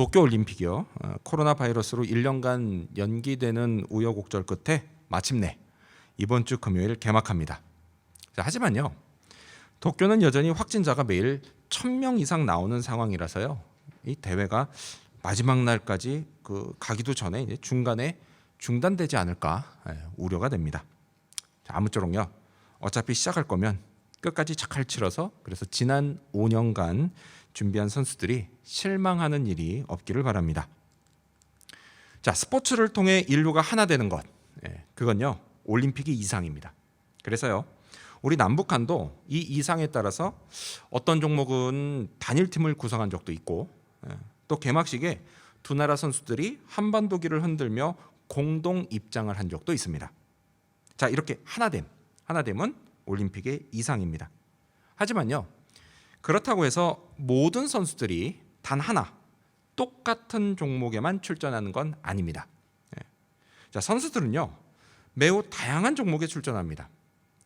도쿄 올림픽이요. 어, 코로나 바이러스로 1년간 연기되는 우여곡절 끝에 마침내 이번 주 금요일 개막합니다. 자, 하지만요. 도쿄는 여전히 확진자가 매일 1000명 이상 나오는 상황이라서요. 이 대회가 마지막 날까지 그 가기도 전에 중간에 중단되지 않을까 예, 우려가 됩니다. 자, 아무쪼록요. 어차피 시작할 거면 끝까지 착할 치러서 그래서 지난 5년간 준비한 선수들이 실망하는 일이 없기를 바랍니다. 자, 스포츠를 통해 인류가 하나 되는 것. 예, 그건요. 올림픽이 이상입니다. 그래서요. 우리 남북한도 이 이상에 따라서 어떤 종목은 단일 팀을 구성한 적도 있고 예, 또 개막식에 두 나라 선수들이 한반도기를 흔들며 공동 입장을 한 적도 있습니다. 자, 이렇게 하나됨. 하나됨은 올림픽의 이상입니다. 하지만요. 그렇다고 해서 모든 선수들이 단 하나 똑같은 종목에만 출전하는 건 아닙니다. 예. 자, 선수들은요. 매우 다양한 종목에 출전합니다.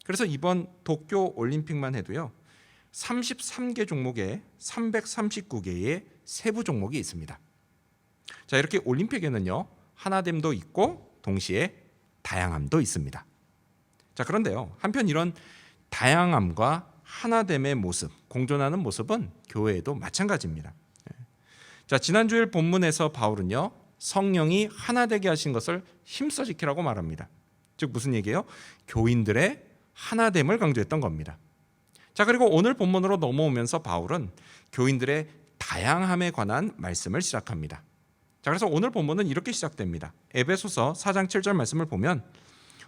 그래서 이번 도쿄 올림픽만 해도요. 33개 종목에 339개의 세부 종목이 있습니다. 자, 이렇게 올림픽에는요. 하나됨도 있고 동시에 다양함도 있습니다. 자, 그런데요. 한편 이런 다양함과 하나됨의 모습, 공존하는 모습은 교회에도 마찬가지입니다. 예. 자, 지난주일 본문에서 바울은요. 성령이 하나 되게 하신 것을 힘써 지키라고 말합니다. 즉 무슨 얘기예요? 교인들의 하나됨을 강조했던 겁니다. 자, 그리고 오늘 본문으로 넘어오면서 바울은 교인들의 다양함에 관한 말씀을 시작합니다. 자, 그래서 오늘 본문은 이렇게 시작됩니다. 에베소서 4장 7절 말씀을 보면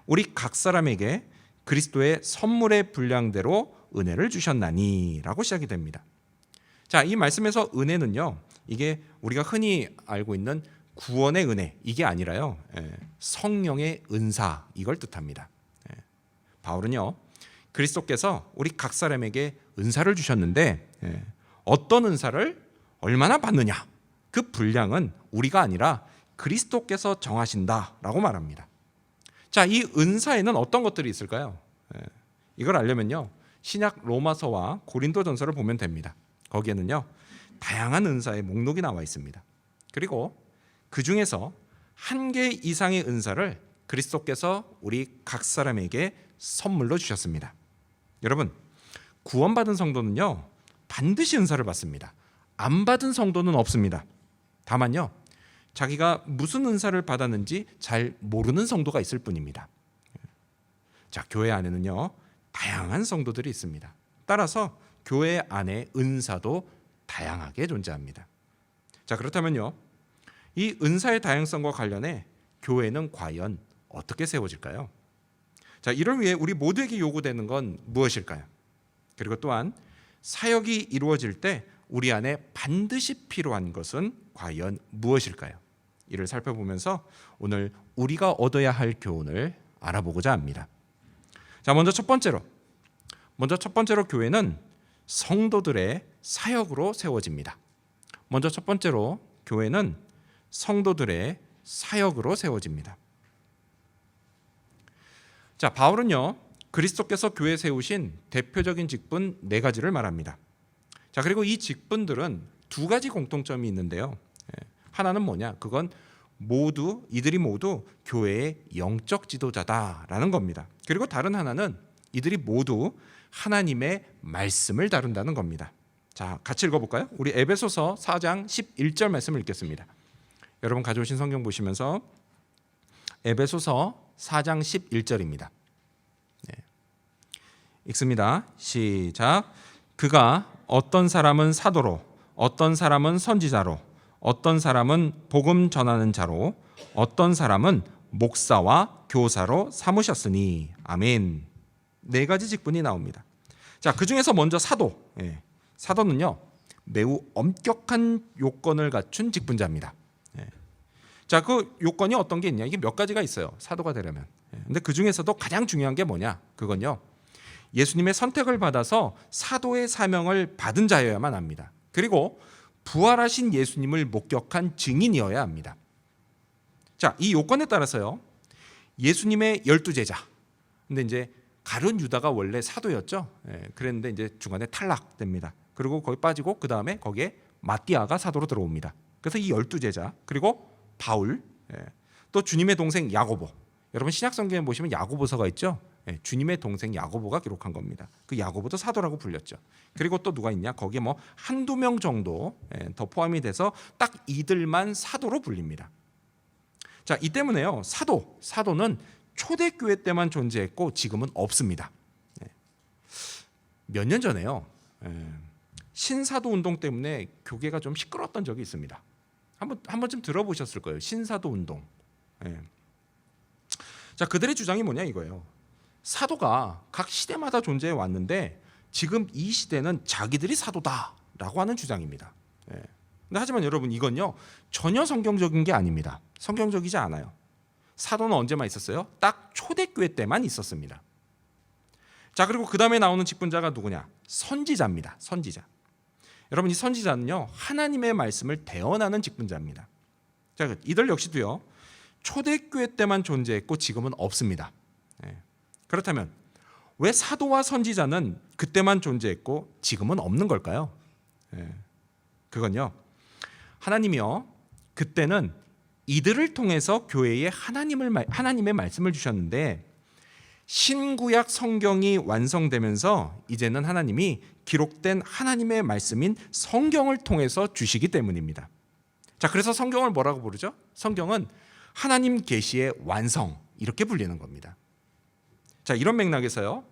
우리 각 사람에게 그리스도의 선물의 분량대로 은혜를 주셨나니라고 시작이 됩니다. 자, 이 말씀에서 은혜는요. 이게 우리가 흔히 알고 있는 구원의 은혜 이게 아니라요. 예, 성령의 은사 이걸 뜻합니다. 예, 바울은요. 그리스도께서 우리 각 사람에게 은사를 주셨는데 예, 어떤 은사를 얼마나 받느냐 그 분량은 우리가 아니라 그리스도께서 정하신다라고 말합니다. 자, 이 은사에는 어떤 것들이 있을까요? 예, 이걸 알려면요. 신약 로마서와 고린도전서를 보면 됩니다. 거기에는요. 다양한 은사의 목록이 나와 있습니다. 그리고 그 중에서 한 개 이상의 은사를 그리스도께서 우리 각 사람에게 선물로 주셨습니다. 여러분, 구원받은 성도는요. 반드시 은사를 받습니다. 안 받은 성도는 없습니다. 다만요. 자기가 무슨 은사를 받았는지 잘 모르는 성도가 있을 뿐입니다. 자, 교회 안에는요. 다양한 성도들이 있습니다. 따라서 교회 안에 은사도 다양하게 존재합니다. 자, 그렇다면요. 이 은사의 다양성과 관련해 교회는 과연 어떻게 세워질까요? 자, 이를 위해 우리 모두에게 요구되는 건 무엇일까요? 그리고 또한 사역이 이루어질 때 우리 안에 반드시 필요한 것은 과연 무엇일까요? 이를 살펴보면서 오늘 우리가 얻어야 할 교훈을 알아보고자 합니다. 자, 먼저 첫 번째로 먼저 첫 번째로 교회는 성도들의 사역으로 세워집니다. 먼저 첫 번째로 교회는 성도들의 사역으로 세워집니다. 자, 바울은요. 그리스도께서 교회 세우신 대표적인 직분 네 가지를 말합니다. 자, 그리고 이 직분들은 두 가지 공통점이 있는데요. 예, 하나는 뭐냐? 그건 모두 이들이 모두 교회의 영적 지도자다라는 겁니다. 그리고 다른 하나는 이들이 모두 하나님의 말씀을 다룬다는 겁니다. 자, 같이 읽어 볼까요? 우리 에베소서 4장 11절 말씀을 읽겠습니다. 여러분 가져오신 성경 보시면서 에베소서 4장 11절입니다. 네. 읽습니다. 시작. 그가 어떤 사람은 사도로, 어떤 사람은 선지자로, 어떤 사람은 복음 전하는 자로, 어떤 사람은 목사와 교사로 삼으셨으니 아멘. 네 가지 직분이 나옵니다. 자, 그 중에서 먼저 사도. 예. 사도는요 매우 엄격한 요건을 갖춘 직분자입니다. 예. 자, 그 요건이 어떤 게 있냐? 이게 몇 가지가 있어요. 사도가 되려면. 예. 근데 그 중에서도 가장 중요한 게 뭐냐? 그건요. 예수님의 선택을 받아서 사도의 사명을 받은 자여야만 합니다. 그리고 부활하신 예수님을 목격한 증인이어야 합니다. 자, 이 요건에 따라서요. 예수님의 열두 제자. 근데 이제 가룟 유다가 원래 사도였죠. 예, 그랬는데 이제 중간에 탈락됩니다. 그리고 거기 빠지고 그 다음에 거기에 마띠아가 사도로 들어옵니다. 그래서 이 열두 제자 그리고 바울 예, 또 주님의 동생 야고보 여러분 신약 성경에 보시면 야고보서가 있죠. 예, 주님의 동생 야고보가 기록한 겁니다. 그 야고보도 사도라고 불렸죠. 그리고 또 누가 있냐? 거기에 뭐 한두 명 정도 예, 더 포함이 돼서 딱 이들만 사도로 불립니다. 자, 이 때문에요. 사도, 사도는 초대교회 때만 존재했고 지금은 없습니다. 몇 년 전에요. 예, 신사도 운동 때문에 교계가 좀 시끄러웠던 적이 있습니다. 한번 한 번쯤 들어보셨을 거예요. 신사도 운동. 예. 자, 그들의 주장이 뭐냐 이거예요. 사도가 각 시대마다 존재해 왔는데 지금 이 시대는 자기들이 사도다라고 하는 주장입니다. 예. 근데 하지만 여러분 이건요 전혀 성경적인 게 아닙니다. 성경적이지 않아요. 사도는 언제만 있었어요? 딱 초대교회 때만 있었습니다. 자 그리고 그 다음에 나오는 직분자가 누구냐? 선지자입니다. 선지자. 여러분 이 선지자는요 하나님의 말씀을 대언하는 직분자입니다. 자 이들 역시도요 초대교회 때만 존재했고 지금은 없습니다. 예. 그렇다면 왜 사도와 선지자는 그때만 존재했고 지금은 없는 걸까요? 예. 그건요 하나님이요 그때는 이들을 통해서 교회에 하나님을 말- 하나님의 말씀을 주셨는데 신구약 성경이 완성되면서 이제는 하나님이 기록된 하나님의 말씀인 성경을 통해서 주시기 때문입니다. 자, 그래서 성경을 뭐라고 부르죠? 성경은 하나님 계시의 완성 이렇게 불리는 겁니다. 자, 이런 맥락에서요.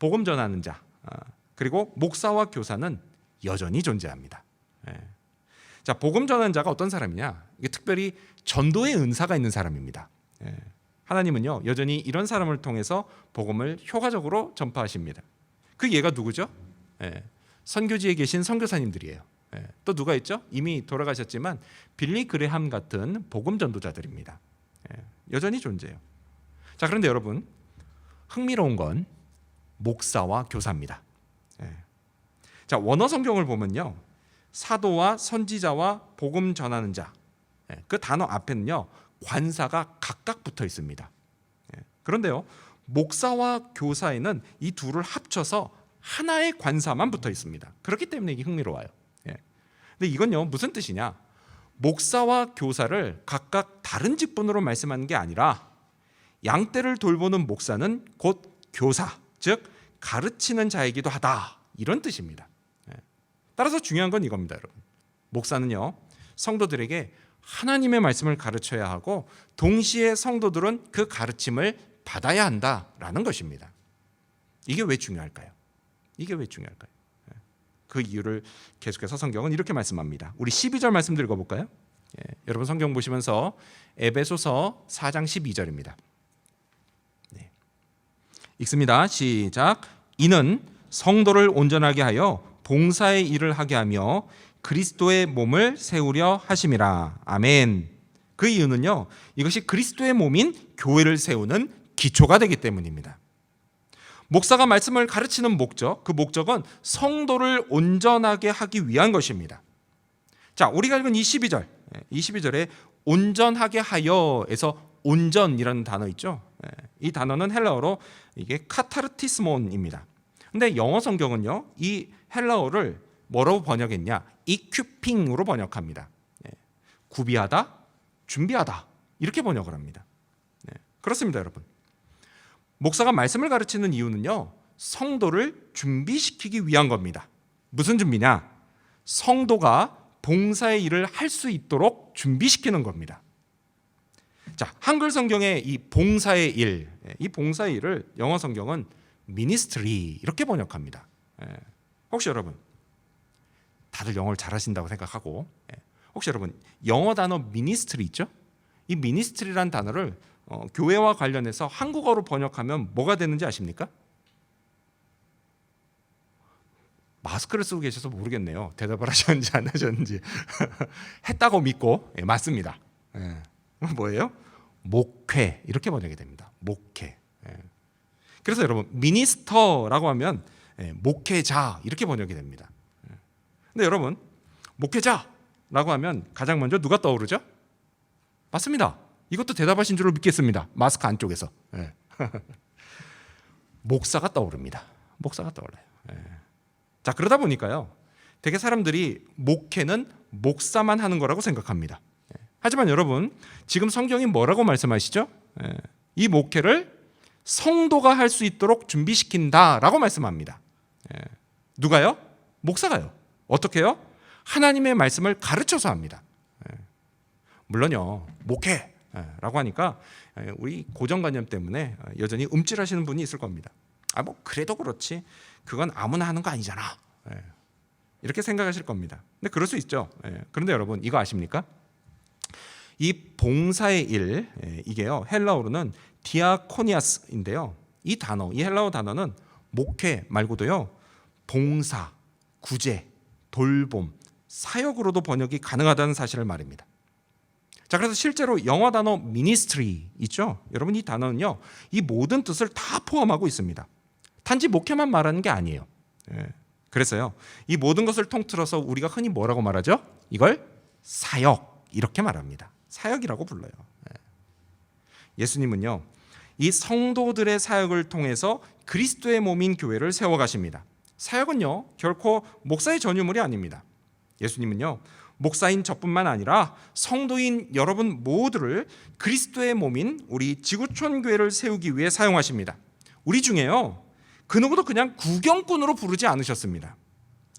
복음 전하는 자 아, 그리고 목사와 교사는 여전히 존재합니다. 예. 자, 복음 전하는 자가 어떤 사람이냐? 이게 특별히 전도의 은사가 있는 사람입니다. 예. 하나님은요 여전히 이런 사람을 통해서 복음을 효과적으로 전파하십니다. 그 예가 누구죠? 예. 선교지에 계신 선교사님들이에요. 예. 또 누가 있죠? 이미 돌아가셨지만 빌리 그레함 같은 복음 전도자들입니다. 예. 여전히 존재해요. 자 그런데 여러분 흥미로운 건 목사와 교사입니다. 예. 자 원어 성경을 보면요 사도와 선지자와 복음 전하는 자. 예, 그 단어 앞에는요 관사가 각각 붙어 있습니다. 예, 그런데요 목사와 교사에는 이 둘을 합쳐서 하나의 관사만 붙어 있습니다. 그렇기 때문에 이게 흥미로워요. 예. 근데 이건요 무슨 뜻이냐? 목사와 교사를 각각 다른 직분으로 말씀하는 게 아니라 양떼를 돌보는 목사는 곧 교사, 즉 가르치는 자이기도 하다 이런 뜻입니다. 예. 따라서 중요한 건 이겁니다, 여러분. 목사는요 성도들에게 하나님의 말씀을 가르쳐야 하고 동시에 성도들은 그 가르침을 받아야 한다라는 것입니다. 이게 왜 중요할까요? 이게 왜 중요할까요? 예. 그 이유를 계속해서 성경은 이렇게 말씀합니다. 우리 12절 말씀 읽어 볼까요? 예, 여러분 성경 보시면서 에베소서 4장 12절입니다. 네. 읽습니다. 시작. 이는 성도를 온전하게 하여 봉사의 일을 하게 하며 그리스도의 몸을 세우려 하심이라. 아멘. 그 이유는요. 이것이 그리스도의 몸인 교회를 세우는 기초가 되기 때문입니다. 목사가 말씀을 가르치는 목적, 그 목적은 성도를 온전하게 하기 위한 것입니다. 자, 우리가 읽은 이 12절, 이 12절에 온전하게 하여에서 온전이라는 단어 있죠. 예, 이 단어는 헬라어로 이게 카타르티스몬입니다. 근데 영어 성경은요, 이 헬라어를 뭐라고 번역했냐? 이큐핑으로 번역합니다. 예, 구비하다, 준비하다 이렇게 번역을 합니다. 네, 그렇습니다, 여러분. 목사가 말씀을 가르치는 이유는요, 성도를 준비시키기 위한 겁니다. 무슨 준비냐? 성도가 봉사의 일을 할 수 있도록 준비시키는 겁니다. 자, 한글 성경의 이 봉사의 일, 예, 이 봉사의 일을 영어 성경은 미니스트리 이렇게 번역합니다. 예, 혹시 여러분 다들 영어를 잘하신다고 생각하고 예, 혹시 여러분 영어 단어 미니스트리 있죠? 이 미니스트리란 단어를 어, 교회와 관련해서 한국어로 번역하면 뭐가 되는지 아십니까? 마스크를 쓰고 계셔서 모르겠네요. 대답을 하셨는지 안 하셨는지 했다고 믿고 예, 맞습니다. 예. 뭐예요? 목회 이렇게 번역이 됩니다. 목회. 예. 그래서 여러분 미니스터라고 하면 예, 목회자 이렇게 번역이 됩니다. 예. 근데 여러분 목회자라고 하면 가장 먼저 누가 떠오르죠? 맞습니다. 이것도 대답하신 줄로 믿겠습니다. 마스크 안쪽에서 예. 목사가 떠오릅니다. 목사가 떠올라요. 예. 자 그러다 보니까요. 되게 사람들이 목회는 목사만 하는 거라고 생각합니다. 예. 하지만 여러분 지금 성경이 뭐라고 말씀하시죠? 예. 이 목회를 성도가 할 수 있도록 준비시킨다라고 말씀합니다. 예. 누가요? 목사가요. 어떻게요? 하나님의 말씀을 가르쳐서 합니다. 예. 물론요 목회라고 하니까 예, 우리 고정관념 때문에 여전히 움찔하시는 분이 있을 겁니다. 아 뭐 그래도 그렇지 그건 아무나 하는 거 아니잖아. 예. 이렇게 생각하실 겁니다. 근데 그럴 수 있죠. 예. 그런데 여러분 이거 아십니까? 이 봉사의 일 예, 이게요 헬라어로는 디아코니아스인데요. 이 단어, 이 헬라어 단어는 목회 말고도요 봉사, 구제, 돌봄, 사역으로도 번역이 가능하다는 사실을 말입니다. 자, 그래서 실제로 영어 단어 ministry 있죠? 여러분 이 단어는요, 이 모든 뜻을 다 포함하고 있습니다. 단지 목회만 말하는 게 아니에요. 예. 그래서요, 이 모든 것을 통틀어서 우리가 흔히 뭐라고 말하죠? 이걸 사역 이렇게 말합니다. 사역이라고 불러요. 예. 예수님은요, 이 성도들의 사역을 통해서 그리스도의 몸인 교회를 세워가십니다. 사역은요, 결코 목사의 전유물이 아닙니다. 예수님은요, 목사인 저뿐만 아니라 성도인 여러분 모두를 그리스도의 몸인 우리 지구촌 교회를 세우기 위해 사용하십니다. 우리 중에요. 그 누구도 그냥 구경꾼으로 부르지 않으셨습니다.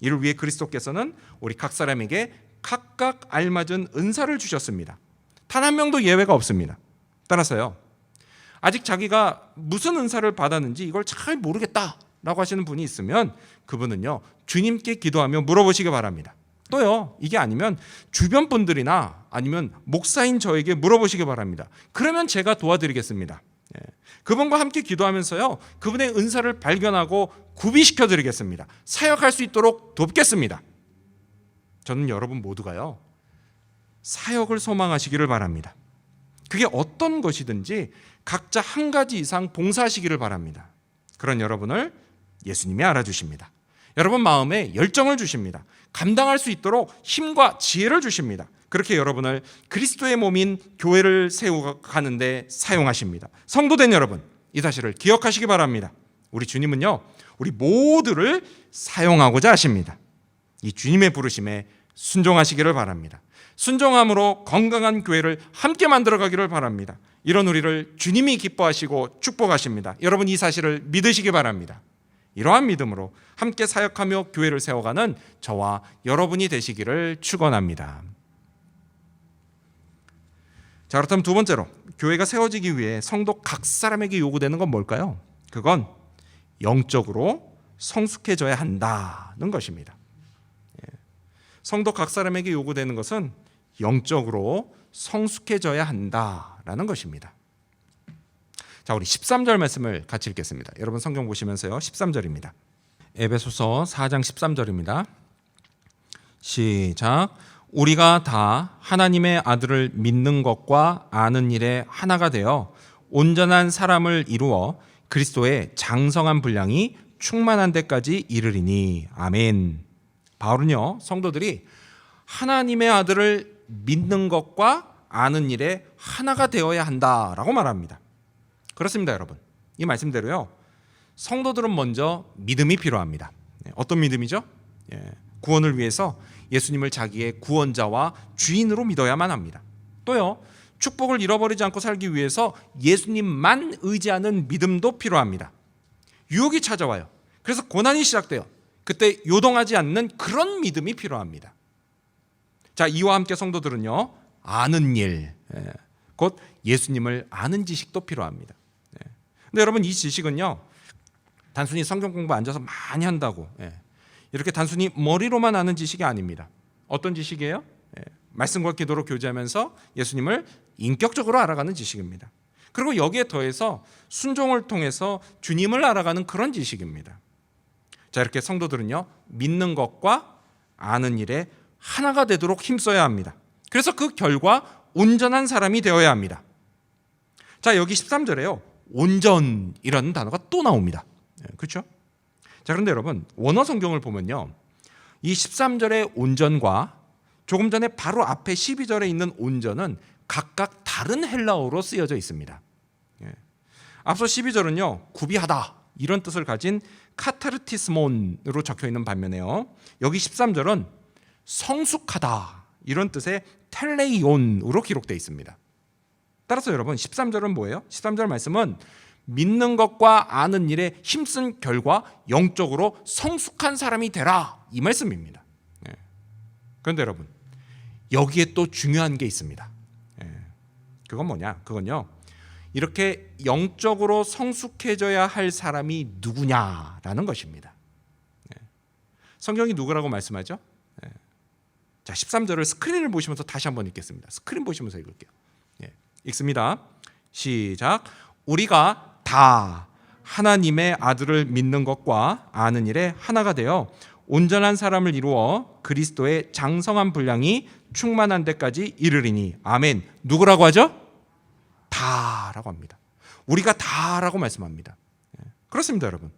이를 위해 그리스도께서는 우리 각 사람에게 각각 알맞은 은사를 주셨습니다. 단 한 명도 예외가 없습니다. 따라서요. 아직 자기가 무슨 은사를 받았는지 이걸 잘 모르겠다라고 하시는 분이 있으면 그분은요. 주님께 기도하며 물어보시기 바랍니다. 또요, 이게 아니면 주변 분들이나 아니면 목사인 저에게 물어보시기 바랍니다. 그러면 제가 도와드리겠습니다. 예. 그분과 함께 기도하면서요, 그분의 은사를 발견하고 구비시켜 드리겠습니다. 사역할 수 있도록 돕겠습니다. 저는 여러분 모두가요, 사역을 소망하시기를 바랍니다. 그게 어떤 것이든지 각자 한 가지 이상 봉사하시기를 바랍니다. 그런 여러분을 예수님이 알아주십니다. 여러분 마음에 열정을 주십니다. 감당할 수 있도록 힘과 지혜를 주십니다. 그렇게 여러분을 그리스도의 몸인 교회를 세워가는데 사용하십니다. 성도된 여러분, 이 사실을 기억하시기 바랍니다. 우리 주님은요, 우리 모두를 사용하고자 하십니다. 이 주님의 부르심에 순종하시기를 바랍니다. 순종함으로 건강한 교회를 함께 만들어가기를 바랍니다. 이런 우리를 주님이 기뻐하시고 축복하십니다. 여러분 이 사실을 믿으시기 바랍니다. 이러한 믿음으로 함께 사역하며 교회를 세워가는 저와 여러분이 되시기를 축원합니다. 자 그렇다면 두 번째로 교회가 세워지기 위해 성도 각 사람에게 요구되는 건 뭘까요? 그건 영적으로 성숙해져야 한다는 것입니다. 예. 성도 각 사람에게 요구되는 것은 영적으로 성숙해져야 한다라는 것입니다. 자, 우리 13절 말씀을 같이 읽겠습니다. 여러분 성경 보시면서요. 13절입니다. 에베소서 4장 13절입니다. 시작. 우리가 다 하나님의 아들을 믿는 것과 아는 일에 하나가 되어 온전한 사람을 이루어 그리스도의 장성한 분량이 충만한 데까지 이르리니 아멘. 바울은요 성도들이 하나님의 아들을 믿는 것과 아는 일에 하나가 되어야 한다라고 말합니다. 그렇습니다, 여러분. 이 말씀대로요. 성도들은 먼저 믿음이 필요합니다. 네, 어떤 믿음이죠? 예, 구원을 위해서 예수님을 자기의 구원자와 주인으로 믿어야만 합니다. 또요. 축복을 잃어버리지 않고 살기 위해서 예수님만 의지하는 믿음도 필요합니다. 유혹이 찾아와요. 그래서 고난이 시작돼요. 그때 요동하지 않는 그런 믿음이 필요합니다. 자, 이와 함께 성도들은요. 아는 일, 예, 곧 예수님을 아는 지식도 필요합니다. 예. 근데 여러분 이 지식은요. 단순히 성경 공부 앉아서 많이 한다고 예, 이렇게 단순히 머리로만 아는 지식이 아닙니다. 어떤 지식이에요? 예, 말씀과 기도로 교제하면서 예수님을 인격적으로 알아가는 지식입니다. 그리고 여기에 더해서 순종을 통해서 주님을 알아가는 그런 지식입니다. 자, 이렇게 성도들은요, 믿는 것과 아는 일에 하나가 되도록 힘써야 합니다. 그래서 그 결과 온전한 사람이 되어야 합니다. 자, 여기 13절에요. 온전이라는 단어가 또 나옵니다. 그렇죠? 자, 그런데 여러분, 원어 성경을 보면요. 이 13절의 온전과 조금 전에 바로 앞에 12절에 있는 온전은 각각 다른 헬라어로 쓰여져 있습니다. 예. 앞서 12절은요, 구비하다 이런 뜻을 가진 카타르티스몬으로 적혀 있는 반면에요. 여기 13절은 성숙하다 이런 뜻의 텔레이온으로 기록되어 있습니다. 따라서 여러분 13절은 뭐예요? 13절 말씀은 믿는 것과 아는 일에 힘쓴 결과 영적으로 성숙한 사람이 되라 이 말씀입니다. 예. 그런데 여러분 여기에 또 중요한 게 있습니다. 예. 그건 뭐냐? 그건요. 이렇게 영적으로 성숙해져야 할 사람이 누구냐라는 것입니다. 예. 성경이 누구라고 말씀하죠? 예. 자, 13절을 스크린을 보시면서 다시 한번 읽겠습니다. 스크린 보시면서 읽을게요. 예. 읽습니다. 시작. 우리가 다 하나님의 아들을 믿는 것과 아는 일에 하나가 되어 온전한 사람을 이루어 그리스도의 장성한 분량이 충만한 데까지 이르리니 아멘. 누구라고 하죠? 다라고 합니다. 우리가 다라고 말씀합니다. 예. 그렇습니다, 여러분.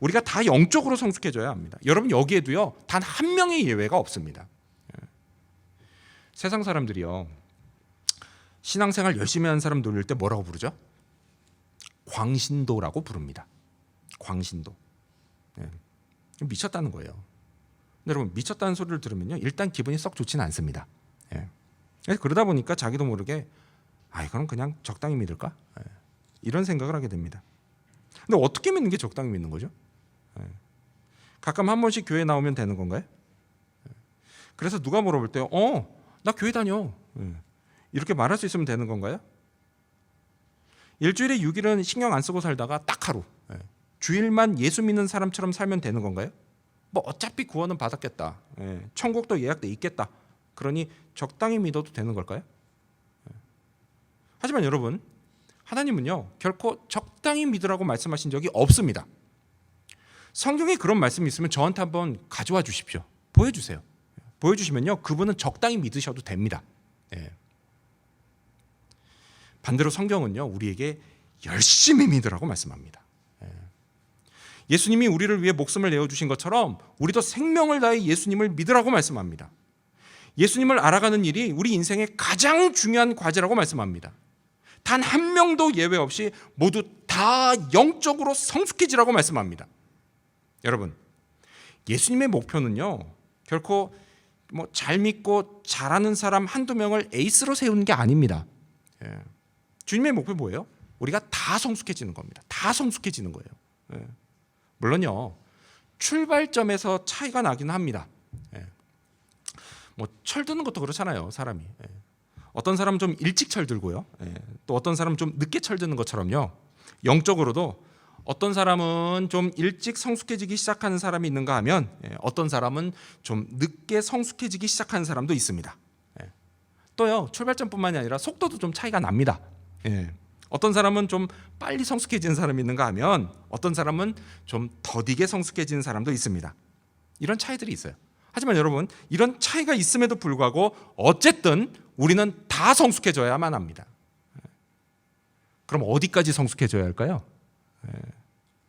우리가 다 영적으로 성숙해져야 합니다. 여러분 여기에도요 단 한 명의 예외가 없습니다. 예. 세상 사람들이요 신앙생활 열심히 하는 사람 놀릴 때 뭐라고 부르죠? 광신도라고 부릅니다. 광신도. 예. 미쳤다는 거예요. 근데 여러분 미쳤다는 소리를 들으면요 일단 기분이 썩 좋지는 않습니다. 예. 그래서 그러다 보니까 자기도 모르게 아 이거는 그냥 적당히 믿을까 예. 이런 생각을 하게 됩니다. 근데 어떻게 믿는 게 적당히 믿는 거죠? 예. 가끔 한 번씩 교회 나오면 되는 건가요? 예. 그래서 누가 물어볼 때, 어, 나 교회 다녀. 예. 이렇게 말할 수 있으면 되는 건가요? 일주일에 6일은 신경 안 쓰고 살다가 딱 하루 예. 주일만 예수 믿는 사람처럼 살면 되는 건가요? 뭐 어차피 구원은 받았겠다. 예. 천국도 예약돼 있겠다. 그러니 적당히 믿어도 되는 걸까요? 예. 하지만 여러분 하나님은요 결코 적당히 믿으라고 말씀하신 적이 없습니다. 성경에 그런 말씀이 있으면 저한테 한번 가져와 주십시오. 보여주세요. 보여주시면요 그분은 적당히 믿으셔도 됩니다. 예. 반대로 성경은요 우리에게 열심히 믿으라고 말씀합니다. 예. 예수님이 우리를 위해 목숨을 내어 주신 것처럼 우리도 생명을 다해 예수님을 믿으라고 말씀합니다. 예수님을 알아가는 일이 우리 인생의 가장 중요한 과제라고 말씀합니다. 단 한 명도 예외 없이 모두 다 영적으로 성숙해지라고 말씀합니다. 여러분, 예수님의 목표는요, 결코 뭐 잘 믿고 잘하는 사람 한두 명을 에이스로 세우는 게 아닙니다. 예. 주님의 목표 뭐예요? 우리가 다 성숙해지는 겁니다. 다 성숙해지는 거예요. 예. 물론요, 출발점에서 차이가 나긴 합니다. 예. 뭐 철드는 것도 그렇잖아요, 사람이. 예. 어떤 사람은 좀 일찍 철들고요. 예. 또 어떤 사람은 좀 늦게 철드는 것처럼요. 영적으로도 어떤 사람은 좀 일찍 성숙해지기 시작하는 사람이 있는가 하면 예, 어떤 사람은 좀 늦게 성숙해지기 시작하는 사람도 있습니다. 예. 또요 출발점뿐만이 아니라 속도도 좀 차이가 납니다. 예. 어떤 사람은 좀 빨리 성숙해지는 사람이 있는가 하면 어떤 사람은 좀 더디게 성숙해지는 사람도 있습니다. 이런 차이들이 있어요. 하지만 여러분 이런 차이가 있음에도 불구하고 어쨌든 우리는 다 성숙해져야만 합니다. 그럼 어디까지 성숙해져야 할까요?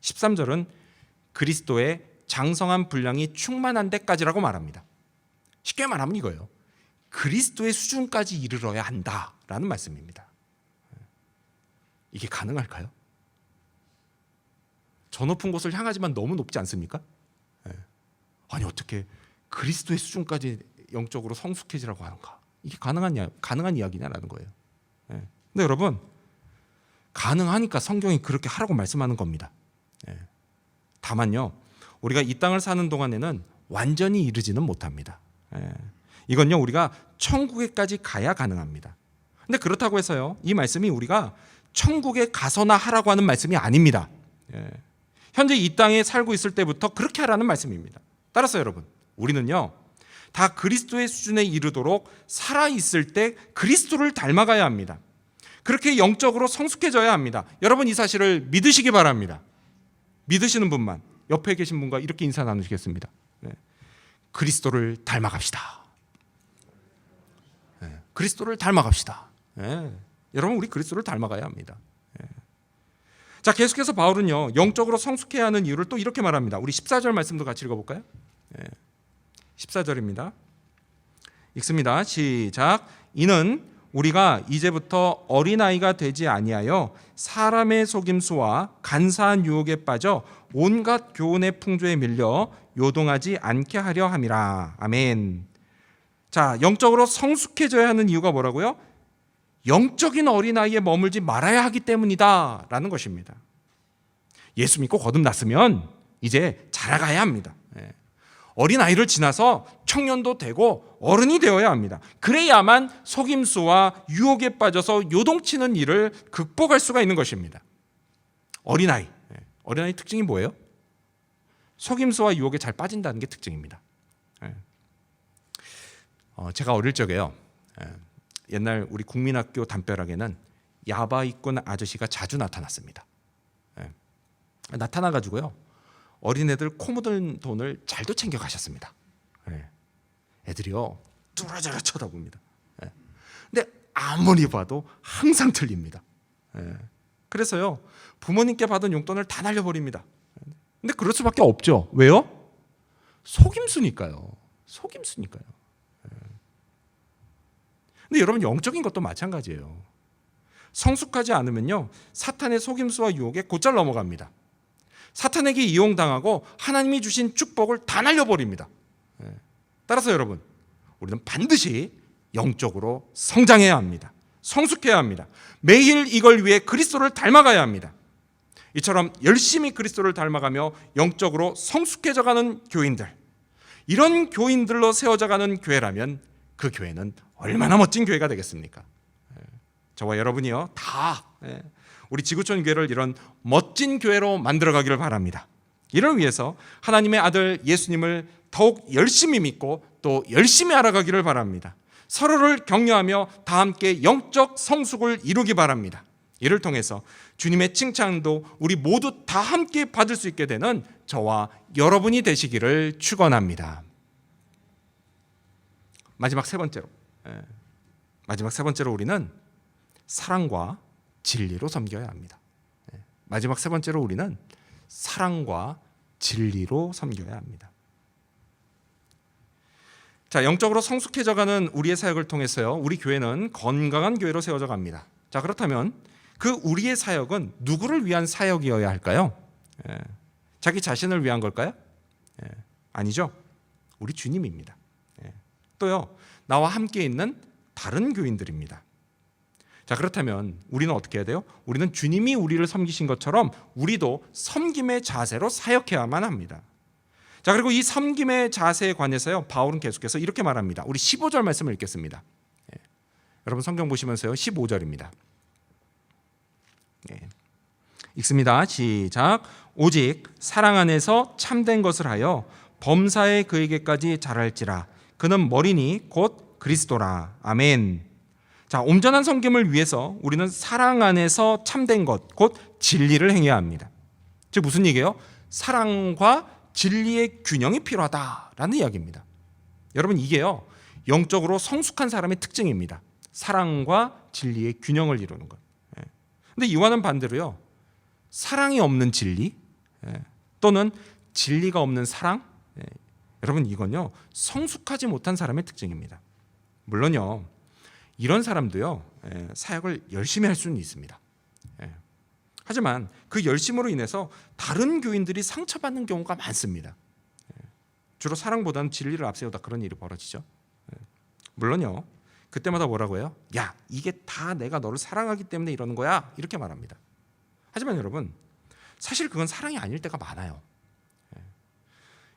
13절은 그리스도의 장성한 분량이 충만한 데까지라고 말합니다. 쉽게 말하면 이거예요. 그리스도의 수준까지 이르러야 한다라는 말씀입니다. 이게 가능할까요? 저 높은 곳을 향하지만 너무 높지 않습니까? 예. 아니 어떻게 그리스도의 수준까지 영적으로 성숙해지라고 하는가? 이게 가능한 가능한 이야기냐라는 거예요. 예. 근데 여러분 가능하니까 성경이 그렇게 하라고 말씀하는 겁니다. 예. 다만요 우리가 이 땅을 사는 동안에는 완전히 이르지는 못합니다. 예. 이건요 우리가 천국에까지 가야 가능합니다. 근데 그렇다고 해서요 이 말씀이 우리가 천국에 가서나 하라고 하는 말씀이 아닙니다. 예. 현재 이 땅에 살고 있을 때부터 그렇게 하라는 말씀입니다. 따라서 여러분, 우리는요, 다 그리스도의 수준에 이르도록 살아 있을 때 그리스도를 닮아가야 합니다. 그렇게 영적으로 성숙해져야 합니다. 여러분 이 사실을 믿으시기 바랍니다. 믿으시는 분만 옆에 계신 분과 이렇게 인사 나누시겠습니다. 네. 그리스도를 닮아갑시다. 네. 그리스도를 닮아갑시다. 네. 여러분 우리 그리스도를 닮아가야 합니다. 예. 자 계속해서 바울은요 영적으로 성숙해야 하는 이유를 또 이렇게 말합니다. 우리 14절 말씀도 같이 읽어볼까요? 14절입니다. 읽습니다. 시작. 이는 우리가 이제부터 어린아이가 되지 아니하여 사람의 속임수와 간사한 유혹에 빠져 온갖 교훈의 풍조에 밀려 요동하지 않게 하려 함이라. 아멘. 자 자, 영적으로 성숙해져야 하는 이유가 뭐라고요? 영적인 어린아이에 머물지 말아야 하기 때문이다 라는 것입니다. 예수 믿고 거듭났으면 이제 자라가야 합니다. 예. 어린아이를 지나서 청년도 되고 어른이 되어야 합니다. 그래야만 속임수와 유혹에 빠져서 요동치는 일을 극복할 수가 있는 것입니다. 어린아이. 예. 어린아이 특징이 뭐예요? 속임수와 유혹에 잘 빠진다는 게 특징입니다. 예. 어, 제가 어릴 적에요. 예. 옛날 우리 국민학교 담벼락에는 야바이꾼 아저씨가 자주 나타났습니다. 예. 나타나 가지고요 어린애들 코 묻은 돈을 잘도 챙겨 가셨습니다. 예. 애들이요 뚫어져라 쳐다봅니다. 예. 근데 아무리 봐도 항상 틀립니다. 예. 그래서요 부모님께 받은 용돈을 다 날려버립니다. 근데 그럴 수밖에 없죠. 왜요? 속임수니까요. 속임수니까요. 근데 여러분 영적인 것도 마찬가지예요. 성숙하지 않으면요 사탄의 속임수와 유혹에 곧잘 넘어갑니다. 사탄에게 이용당하고 하나님이 주신 축복을 다 날려버립니다. 예. 따라서 여러분 우리는 반드시 영적으로 성장해야 합니다. 성숙해야 합니다. 매일 이걸 위해 그리스도를 닮아가야 합니다. 이처럼 열심히 그리스도를 닮아가며 영적으로 성숙해져가는 교인들 이런 교인들로 세워져가는 교회라면 그 교회는 얼마나 멋진 교회가 되겠습니까? 예. 저와 여러분이요 다 예, 우리 지구촌 교회를 이런 멋진 교회로 만들어 가기를 바랍니다. 이를 위해서 하나님의 아들 예수님을 더욱 열심히 믿고 또 열심히 알아가기를 바랍니다. 서로를 격려하며 다 함께 영적 성숙을 이루기 바랍니다. 이를 통해서 주님의 칭찬도 우리 모두 다 함께 받을 수 있게 되는 저와 여러분이 되시기를 축원합니다. 마지막 세 번째로 예, 마지막 세 번째로 우리는 사랑과 진리로 섬겨야 합니다. 예, 마지막 세 번째로 우리는 사랑과 진리로 섬겨야 합니다. 자, 영적으로 성숙해져가는 우리의 사역을 통해서요, 우리 교회는 건강한 교회로 세워져 갑니다. 자, 그렇다면 그 우리의 사역은 누구를 위한 사역이어야 할까요? 예, 자기 자신을 위한 걸까요? 예, 아니죠. 우리 주님입니다. 예, 또요, 나와 함께 있는 다른 교인들입니다. 자, 그렇다면 우리는 어떻게 해야 돼요? 우리는 주님이 우리를 섬기신 것처럼 우리도 섬김의 자세로 사역해야만 합니다. 자, 그리고 이 섬김의 자세에 관해서요. 바울은 계속해서 이렇게 말합니다. 우리 15절 말씀을 읽겠습니다. 예. 여러분 성경 보시면서요. 15절입니다. 예. 읽습니다. 시작. 오직 사랑 안에서 참된 것을 하여 범사에 그에게까지 자랄지라. 그는 머리니 곧 그리스도라. 아멘. 자, 온전한 섬김을 위해서 우리는 사랑 안에서 참된 것, 곧 진리를 행해야 합니다. 즉 무슨 얘기예요? 사랑과 진리의 균형이 필요하다라는 이야기입니다. 여러분 이게요. 영적으로 성숙한 사람의 특징입니다. 사랑과 진리의 균형을 이루는 것. 예. 근데 이와는 반대로요. 사랑이 없는 진리 예, 또는 진리가 없는 사랑 예, 여러분 이건요. 성숙하지 못한 사람의 특징입니다. 물론요. 이런 사람도요 예, 사역을 열심히 할 수는 있습니다. 예. 하지만 그 열심으로 인해서 다른 교인들이 상처받는 경우가 많습니다. 예. 주로 사랑보다는 진리를 앞세우다 그런 일이 벌어지죠. 예. 물론요 그때마다 뭐라고 해요? 야 이게 다 내가 너를 사랑하기 때문에 이러는 거야 이렇게 말합니다. 하지만 여러분 사실 그건 사랑이 아닐 때가 많아요. 예.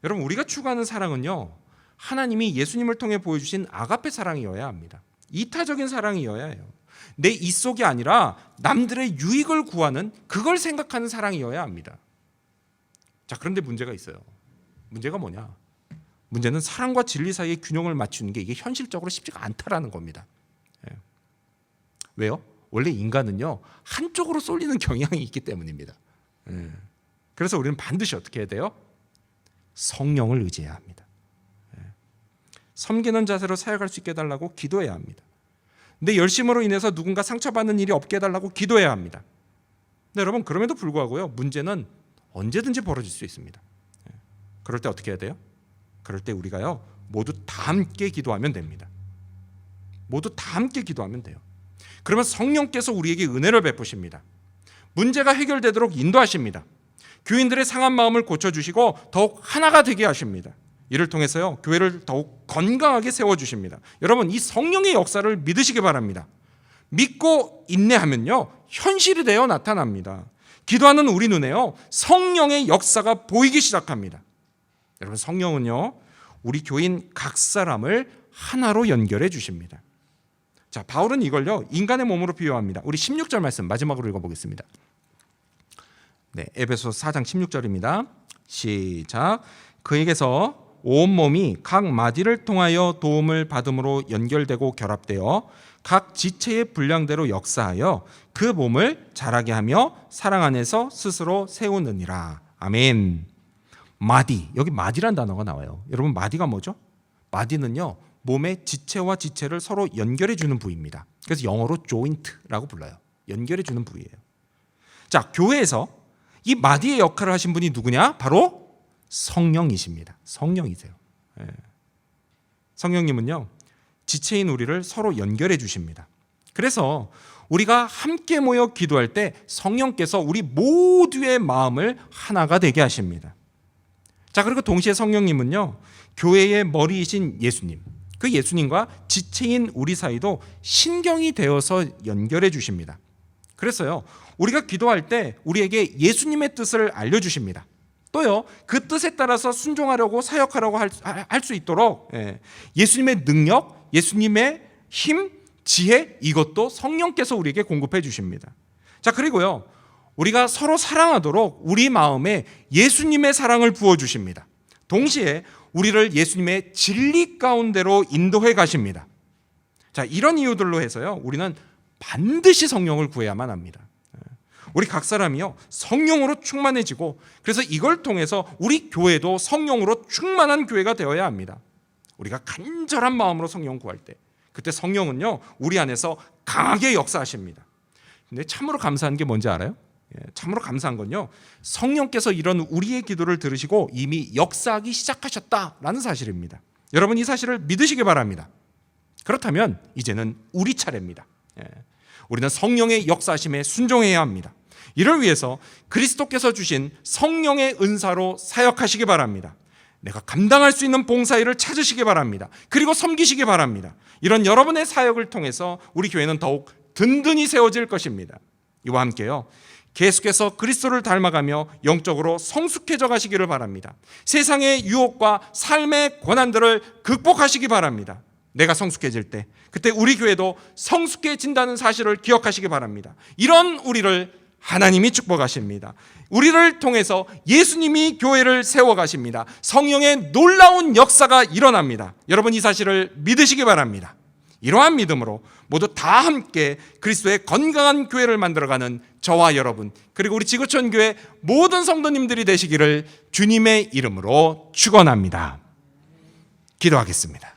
여러분 우리가 추구하는 사랑은요 하나님이 예수님을 통해 보여주신 아가페 사랑이어야 합니다. 이타적인 사랑이어야 해요. 내 입속이 아니라 남들의 유익을 구하는 그걸 생각하는 사랑이어야 합니다. 자, 그런데 문제가 있어요. 문제가 뭐냐? 문제는 사랑과 진리 사이의 균형을 맞추는 게 이게 현실적으로 쉽지가 않다라는 겁니다. 예. 왜요? 원래 인간은요 한쪽으로 쏠리는 경향이 있기 때문입니다. 예. 그래서 우리는 반드시 어떻게 해야 돼요? 성령을 의지해야 합니다. 섬기는 자세로 사역할 수 있게 해달라고 기도해야 합니다. 내 열심으로 인해서 누군가 상처받는 일이 없게 해달라고 기도해야 합니다. 근데 여러분 그럼에도 불구하고요 문제는 언제든지 벌어질 수 있습니다. 예. 그럴 때 어떻게 해야 돼요? 그럴 때 우리가요 모두 다 함께 기도하면 됩니다. 모두 다 함께 기도하면 돼요. 그러면 성령께서 우리에게 은혜를 베푸십니다. 문제가 해결되도록 인도하십니다. 교인들의 상한 마음을 고쳐주시고 더욱 하나가 되게 하십니다. 이를 통해서요 교회를 더욱 건강하게 세워 주십니다. 여러분 이 성령의 역사를 믿으시기 바랍니다. 믿고 인내하면요 현실이 되어 나타납니다. 기도하는 우리 눈에요 성령의 역사가 보이기 시작합니다. 여러분 성령은요 우리 교인 각 사람을 하나로 연결해 주십니다. 자 바울은 이걸요 인간의 몸으로 비유합니다. 우리 16절 말씀 마지막으로 읽어보겠습니다. 네 에베소 4장 16절입니다. 시작 그에게서 온 몸이 각 마디를 통하여 도움을 받음으로 연결되고 결합되어 각 지체의 분량대로 역사하여 그 몸을 자라게 하며 사랑 안에서 스스로 세우느니라. 아멘. 마디 여기 마디란 단어가 나와요. 여러분 마디가 뭐죠? 마디는요 몸의 지체와 지체를 서로 연결해 주는 부위입니다. 그래서 영어로 joint라고 불러요. 연결해 주는 부위예요. 자 교회에서 이 마디의 역할을 하신 분이 누구냐? 바로 성령이십니다. 성령이세요. 예. 성령님은요 지체인 우리를 서로 연결해 주십니다. 그래서 우리가 함께 모여 기도할 때 성령께서 우리 모두의 마음을 하나가 되게 하십니다. 자, 그리고 동시에 성령님은요, 교회의 머리이신 예수님, 그 예수님과 지체인 우리 사이도 신경이 되어서 연결해 주십니다. 그래서요, 우리가 기도할 때 우리에게 예수님의 뜻을 알려주십니다. 또요, 그 뜻에 따라서 순종하려고 사역하려고 할 수 있도록 예, 예수님의 능력, 예수님의 힘, 지혜 이것도 성령께서 우리에게 공급해 주십니다. 자, 그리고요. 우리가 서로 사랑하도록 우리 마음에 예수님의 사랑을 부어 주십니다. 동시에 우리를 예수님의 진리 가운데로 인도해 가십니다. 자, 이런 이유들로 해서요. 우리는 반드시 성령을 구해야만 합니다. 우리 각 사람이요. 성령으로 충만해지고 그래서 이걸 통해서 우리 교회도 성령으로 충만한 교회가 되어야 합니다. 우리가 간절한 마음으로 성령 구할 때 그때 성령은요. 우리 안에서 강하게 역사하십니다. 근데 참으로 감사한 게 뭔지 알아요? 예, 참으로 감사한 건요. 성령께서 이런 우리의 기도를 들으시고 이미 역사하기 시작하셨다라는 사실입니다. 여러분 이 사실을 믿으시기 바랍니다. 그렇다면 이제는 우리 차례입니다. 예, 우리는 성령의 역사심에 순종해야 합니다. 이를 위해서 그리스도께서 주신 성령의 은사로 사역하시기 바랍니다. 내가 감당할 수 있는 봉사일을 찾으시기 바랍니다. 그리고 섬기시기 바랍니다. 이런 여러분의 사역을 통해서 우리 교회는 더욱 든든히 세워질 것입니다. 이와 함께요. 계속해서 그리스도를 닮아가며 영적으로 성숙해져 가시기를 바랍니다. 세상의 유혹과 삶의 고난들을 극복하시기 바랍니다. 내가 성숙해질 때 그때 우리 교회도 성숙해진다는 사실을 기억하시기 바랍니다. 이런 우리를 하나님이 축복하십니다. 우리를 통해서 예수님이 교회를 세워 가십니다. 성령의 놀라운 역사가 일어납니다. 여러분 이 사실을 믿으시기 바랍니다. 이러한 믿음으로 모두 다 함께 그리스도의 건강한 교회를 만들어가는 저와 여러분 그리고 우리 지구촌 교회 모든 성도님들이 되시기를 주님의 이름으로 축원합니다. 기도하겠습니다.